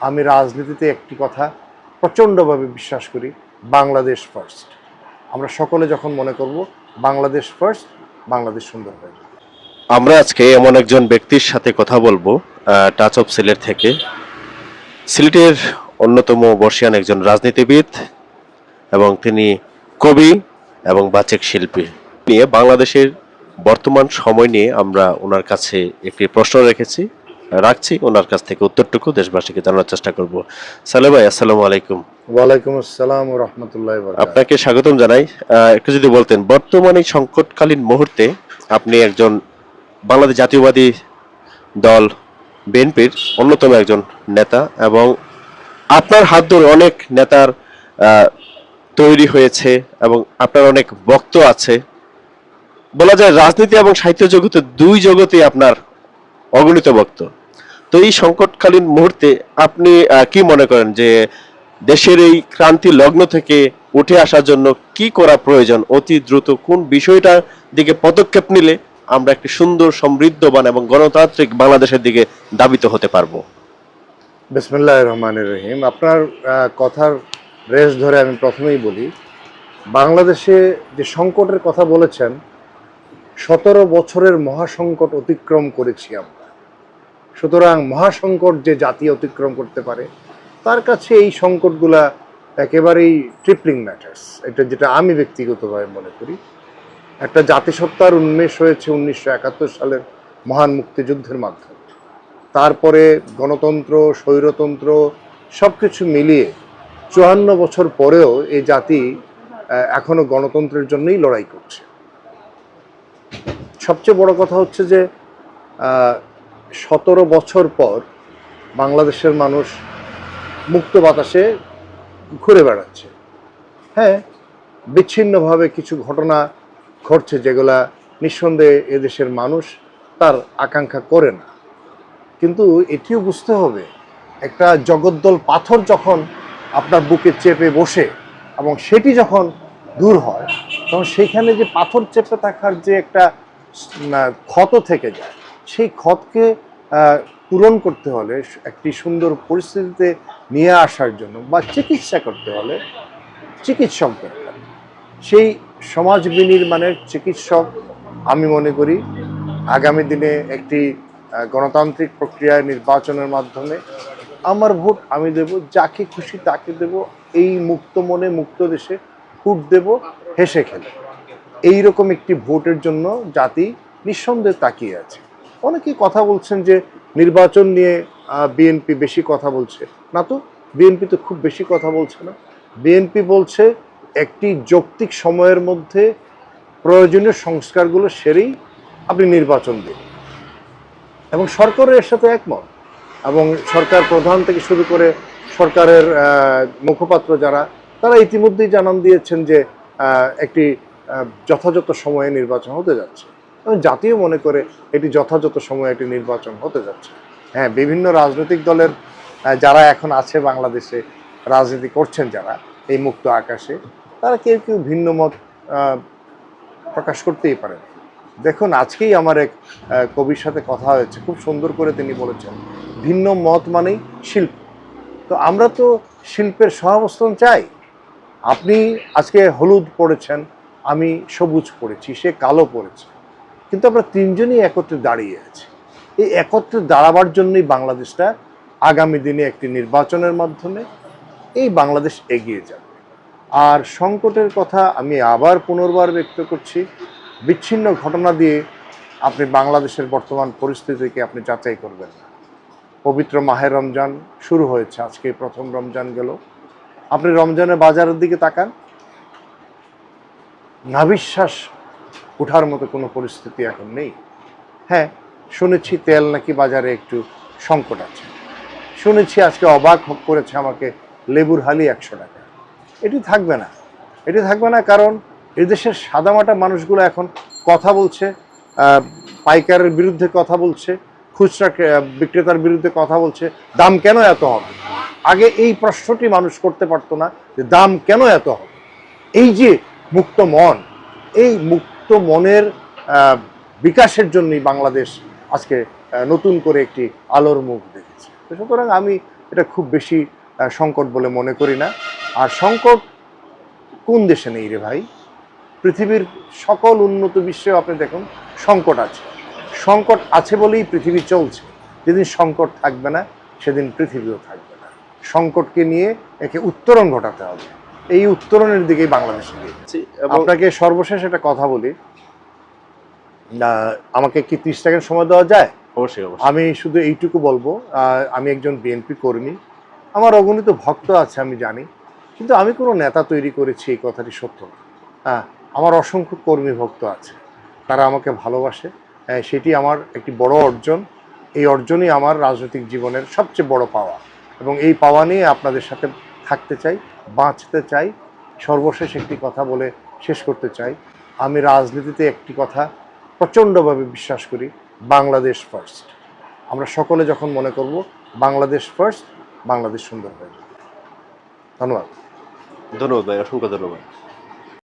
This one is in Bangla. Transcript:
আমি রাজনীতিতে একটি কথা প্রচণ্ডভাবে বিশ্বাস করি, বাংলাদেশ ফার্স্ট আমরা সকলে যখন মনে করব, বাংলাদেশ ফার্স্ট বাংলাদেশ সুন্দর হয়ে যাবে। আমরা আজকে এমন একজন ব্যক্তির সাথে কথা বলব টাচ অফ সিলেট থেকে। সিলেটের অন্যতম বর্ষিয়ান একজন রাজনীতিবিদ এবং তিনি কবি এবং বাচিক শিল্পী। নিয়ে বাংলাদেশের বর্তমান সময় নিয়ে আমরা ওনার কাছে একটি প্রশ্ন রেখেছি। রাখছি। ওনার কাছ থেকে উত্তরটুকু দেশবাসীকে জানার চেষ্টা করব। সালে ভাই আসসালামু আলাইকুম। ওয়ালাইকুম আসসালাম রহমতুল্লাহ আপনাকে স্বাগতম জানাই। একটু যদি বলতেন বর্তমানে সংকটকালীন মুহূর্তে আপনি একজন বাংলাদেশ জাতীয়বাদী দল বিএনপির অন্যতম একজন নেতা এবং আপনার হাত ধরে অনেক নেতার তৈরি হয়েছে এবং আপনার অনেক বক্ত আছে। বলা যায় রাজনীতি এবং সাহিত্য জগতে দুই জগতে আপনার অগণিত বক্ত তো এই সংকটকালীন মুহূর্তে আপনি কি মনে করেন যে দেশের এই ক্রান্তি লগ্ন থেকে উঠে আসার জন্য কি করা প্রয়োজন? অতি দ্রুত কোন বিষয়টার দিকে পদক্ষেপ নিলে আমরা একটি সুন্দর, সমৃদ্ধবান এবং গণতান্ত্রিক বাংলাদেশের দিকে দাবিত হতে পারব? বিসমুল্লাহ রহমানুর রহিম। আপনার কথার রেস ধরে আমি প্রথমেই বলি, বাংলাদেশে যে সংকটের কথা বলেছেন সতেরো বছরের মহাসংকট অতিক্রম করেছি আমরা। সুতরাং মহাসংকট যে জাতি অতিক্রম করতে পারে তার কাছে এই সংকটগুলা একেবারেই ট্রিপলিং ম্যাটার্স এটা যেটা আমি ব্যক্তিগতভাবে মনে করি। একটা জাতিসত্তার উন্মেষ হয়েছে উনিশশো একাত্তর সালের মহান মুক্তিযুদ্ধের মাধ্যমে। তারপরে গণতন্ত্র স্বৈরতন্ত্র সব কিছু মিলিয়ে চুয়ান্ন বছর পরেও এই জাতি আহ, এখনও গণতন্ত্রের জন্যই লড়াই করছে। সবচেয়ে বড় কথা হচ্ছে যে সতেরো বছর পর বাংলাদেশের মানুষ মুক্ত বাতাসে ঘুরে বেড়াচ্ছে। হ্যাঁ বিচ্ছিন্নভাবে কিছু ঘটনা ঘটছে যেগুলা নিঃসন্দেহে এদেশের মানুষ তার আকাঙ্ক্ষা করে না। কিন্তু এটিও বুঝতে হবে, একটা জগদ্দল পাথর যখন আপনার বুকে চেপে বসে এবং সেটি যখন দূর হয়, তখন সেখানে যে পাথর চেপে থাকার যে একটা ক্ষত থেকে যায়। সেই ক্ষতকে পূরণ করতে হলে একটি সুন্দর পরিস্থিতিতে নিয়ে আসার জন্য বা চিকিৎসা করতে হলে চিকিৎসক দরকার। সেই সমাজ বিনির্মাণের চিকিৎসক আমি মনে করি আগামী দিনে একটি গণতান্ত্রিক প্রক্রিয়ায় নির্বাচনের মাধ্যমে আমার ভোট আমি দেব, যাকে খুশি তাকে দেব, এই মুক্ত মনে মুক্ত দেশে ফুট দেব, হেসে খেলে। এই রকম একটি ভোটের জন্য জাতি নিঃসন্দেহে তাকিয়ে আছে। অনেকেই কথা বলছেন যে নির্বাচন নিয়ে বিএনপি বেশি কথা বলছে। না তো, বিএনপি তো খুব বেশি কথা বলছে না। বিএনপি বলছে একটি যৌক্তিক সময়ের মধ্যে প্রয়োজনীয় সংস্কারগুলো সেরেই আপনি নির্বাচন দিন। এবং সরকারের এর সাথে একমত। এবং সরকার প্রধান থেকে শুরু করে সরকারের মুখপাত্র যারা, তারা ইতিমধ্যেই জানান দিয়েছেন যে একটি যথাযথ সময়ে নির্বাচন হতে যাচ্ছে। জাতীয় মনে করে এটি যথাযথ সময়ে একটি নির্বাচন হতে যাচ্ছে। হ্যাঁ বিভিন্ন রাজনৈতিক দলের যারা এখন আছে বাংলাদেশে, রাজনীতি করছেন যারা এই মুক্ত আকাশে, তারা কেউ কেউ ভিন্ন মত প্রকাশ করতেই পারেন। দেখুন, আজকেই আমার এক কবির সাথে কথা হয়েছে। খুব সুন্দর করে তিনি বলেছেন, ভিন্ন মত মানেই শিল্প। তো আমরা তো শিল্পের সহাবস্থান চাই। আপনি আজকে হলুদ পড়েছেন আমি সবুজ পড়েছি, সে কালো পড়েছে। কিন্তু আমরা তিনজনই একত্রে দাঁড়িয়ে আছি। এই একত্রে দাঁড়াবার জন্যই বাংলাদেশটা আগামী দিনে একটি নির্বাচনের মাধ্যমে এই বাংলাদেশ এগিয়ে যাবে। আর সংকটের কথা আমি আবার পুনর্বার ব্যক্ত করছি। বিচ্ছিন্ন ঘটনা দিয়ে আপনি বাংলাদেশের বর্তমান পরিস্থিতিকে আপনি যাচাই করবেন না। পবিত্র মাহের রমজান শুরু হয়েছে আজকে প্রথম রমজান গেল। আপনি রমজানের বাজারের দিকে তাকান। নাবিশ্বাস ওঠার মতো কোনো পরিস্থিতি এখন নেই। হ্যাঁ শুনেছি তেল নাকি বাজারে একটু সংকট আছে। শুনেছি আজকে অবাক করেছে আমাকে লেবুর হালি একশো টাকা। এটি থাকবে না। এটি থাকবে না কারণ এদেশের সাদামাটা মানুষগুলো এখন কথা বলছে পাইকারের বিরুদ্ধে কথা বলছে, খুচরা বিক্রেতার বিরুদ্ধে কথা বলছে, দাম কেন এত হবে? আগে এই প্রশ্নটি মানুষ করতে পারতো না যে দাম কেন এত হবে? এই যে মুক্ত মন। এই মুক্ত মনের বিকাশের জন্যই বাংলাদেশ আজকে নতুন করে একটি আলোর মুখ দেখেছে। তো সুতরাং আমি এটা খুব বেশি সংকট বলে মনে করি না। আর সংকট কোন দেশে নেই রে ভাই? পৃথিবীর সকল উন্নত বিশ্বে আপনি দেখুন, সংকট আছে। সংকট আছে বলেই পৃথিবী চলছে। যেদিন সংকট থাকবে না, সেদিন পৃথিবীও থাকবে না। সংকটকে নিয়ে একে উত্তরণ ঘটাতে হবে। এই উত্তরণের দিকেই বাংলাদেশ আপনাকে সর্বশেষ একটা কথা বলি। আমাকে কি ত্রিশ সেকেন্ড সময় দেওয়া যায়? অবশ্যই অবশ্যই। আমি শুধু এইটুকু বলব আমি একজন বিএনপি কর্মী। আমার অগণিত ভক্ত আছে আমি জানি। কিন্তু আমি কোনো নেতা তৈরি করেছি এই কথাটি সত্য না। হ্যাঁ আমার অসংখ্য কর্মী ভক্ত আছে। তারা আমাকে ভালোবাসে। হ্যাঁ, সেটি আমার একটি বড় অর্জন। এই অর্জনই আমার রাজনৈতিক জীবনের সবচেয়ে বড় পাওয়া। এবং এই পাওয়া নিয়ে আপনাদের সাথে থাকতে চাই, বাঁচতে চাই, সর্বশেষ একটি কথা বলে শেষ করতে চাই। আমি রাজনীতিতে একটি কথা প্রচণ্ডভাবে বিশ্বাস করি, বাংলাদেশ ফার্স্ট আমরা সকলে যখন মনে করব, বাংলাদেশ ফার্স্ট বাংলাদেশ সুন্দর হয়ে যাবে। ধন্যবাদ। ধন্যবাদ ভাই, অসংখ্য ধন্যবাদ।